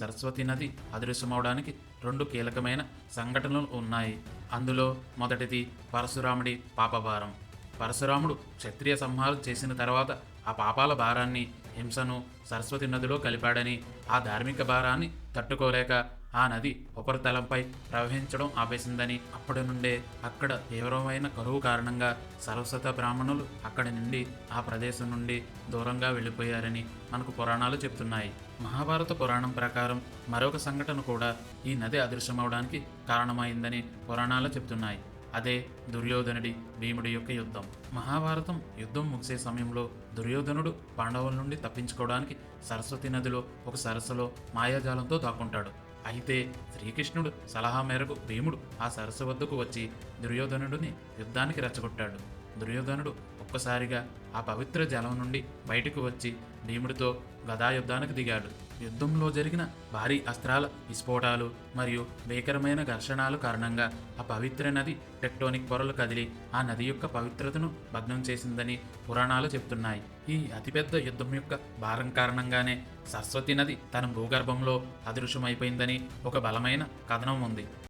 సరస్వతి నది అదృశ్యమవడానికి రెండు కీలకమైన సంఘటనలు ఉన్నాయి. అందులో మొదటిది పరశురాముడి పాపభారం. పరశురాముడు క్షత్రియ సంహారం చేసిన తర్వాత ఆ పాపాల భారాన్ని హింసను సరస్వతి నదిలో కలిపాడని ఆ ధార్మిక భారాన్ని తట్టుకోలేక ఆ నది ఉపరితలంపై ప్రవహించడం ఆపేసిందని అప్పటి నుండే అక్కడ తీవ్రమైన కరువు కారణంగా సరస్వత బ్రాహ్మణులు అక్కడి నుండి ఆ ప్రదేశం నుండి దూరంగా వెళ్ళిపోయారని మనకు పురాణాలు చెప్తున్నాయి. మహాభారత పురాణం ప్రకారం మరొక సంఘటన కూడా ఈ నది అదృశ్యమవడానికి కారణమైందని పురాణాలు చెప్తున్నాయి. అదే దుర్యోధనుడి భీముడి యొక్క యుద్ధం. మహాభారతం యుద్ధం ముగిసే సమయంలో దుర్యోధనుడు పాండవుల నుండి తప్పించుకోవడానికి సరస్వతి నదిలో ఒక సరస్సులో మాయాజాలంతో దాక్కుంటాడు. అయితే శ్రీకృష్ణుడు సలహా మేరకు భీముడు ఆ సరస్సు వద్దకు వచ్చి దుర్యోధనుడిని యుద్ధానికి రెచ్చగొట్టాడు. దుర్యోధనుడు ఒక్కసారిగా ఆ పవిత్ర జలం నుండి బయటకు వచ్చి భీముడితో గదాయుద్ధానికి దిగాడు. యుద్ధంలో జరిగిన భారీ అస్త్రాల విస్ఫోటాలు మరియు భీకరమైన ఘర్షణాలు కారణంగా ఆ పవిత్ర నది టెక్టోనిక్ పొరలు కదిలి ఆ నది యొక్క పవిత్రతను భగ్నం చేసిందని పురాణాలు చెప్తున్నాయి. ఈ అతిపెద్ద యుద్ధం యొక్క భారం కారణంగానే సరస్వతి నది తన భూగర్భంలో అదృశ్యమైపోయిందని ఒక బలమైన కథనం ఉంది.